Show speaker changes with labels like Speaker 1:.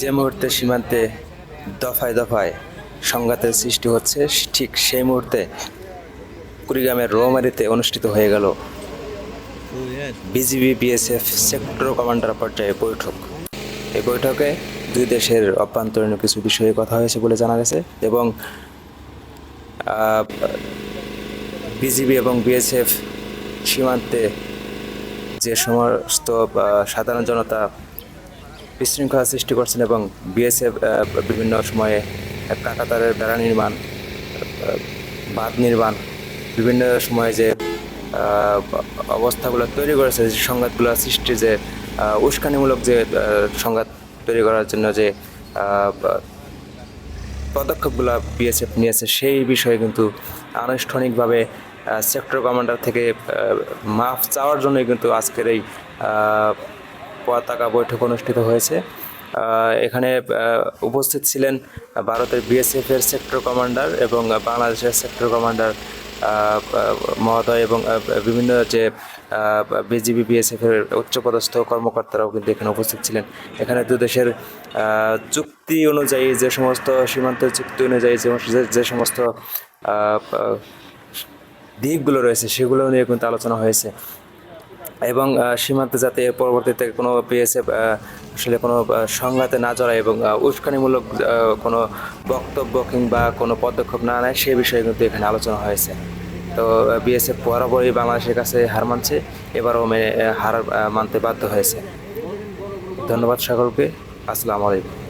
Speaker 1: যে মুহূর্তে সীমান্তে দফায় দফায় সংঘাতের সৃষ্টি হচ্ছে, ঠিক সেই মুহূর্তে কুড়িগ্রামের রোমারিতে অনুষ্ঠিত হয়ে গেল বিজিবি, বিএসএফ সেক্টর কমান্ডার পর্যায়ে বৈঠক। এই বৈঠকে দুই দেশের অভ্যন্তরীণ কিছু বিষয়ে কথা হয়েছে বলে জানা গেছে এবং বিজিবি এবং বিএসএফ সীমান্তে যে সমস্ত সাধারণ জনতা বিশৃঙ্খলা সৃষ্টি করছেন এবং বিএসএফ বিভিন্ন সময়ে কাকাতারের বেড়া নির্মাণ বাঁধ নির্মাণ, বিভিন্ন সময়ে যে অবস্থাগুলো তৈরি করেছে, যে সংঘাতগুলো সৃষ্টি, যে উস্কানিমূলক যে সংঘাত তৈরি করার জন্য যে পদক্ষেপগুলো বিএসএফ নিয়েছে, সেই বিষয়ে কিন্তু আনুষ্ঠানিকভাবে সেক্টর কমান্ডার থেকে মাফ চাওয়ার জন্যই কিন্তু আজকের এই পতাকা বৈঠক অনুষ্ঠিত হয়েছে। এখানে উপস্থিত ছিলেন ভারতের বিএসএফের সেক্টর কমান্ডার এবং বাংলাদেশের সেক্টর কমান্ডার মহোদয় এবং বিভিন্ন যে বিজিবি বিএসএফ এর উচ্চপদস্থ কর্মকর্তারাও কিন্তু এখানে উপস্থিত ছিলেন। এখানে দু দেশের চুক্তি অনুযায়ী যে সমস্ত সীমান্ত চুক্তি অনুযায়ী যে সমস্ত দিকগুলো রয়েছে, সেগুলো নিয়ে কিন্তু আলোচনা হয়েছে। এবং সীমান্তে যাতে পরবর্তীতে কোনো বিএসএফ আসলে কোনো সংঘাতে না জড়ায় এবং উস্কানিমূলক কোনো বক্তব্য কিংবা কোনো পদক্ষেপ না নেয়, সে বিষয়ে কিন্তু এখানে আলোচনা হয়েছে। তো বিএসএফ বরাবরই বাংলাদেশের কাছে হার মানছে, এবারও মেনে হার মানতে বাধ্য হয়েছে। ধন্যবাদ সকলকে। আসসালামু আলাইকুম।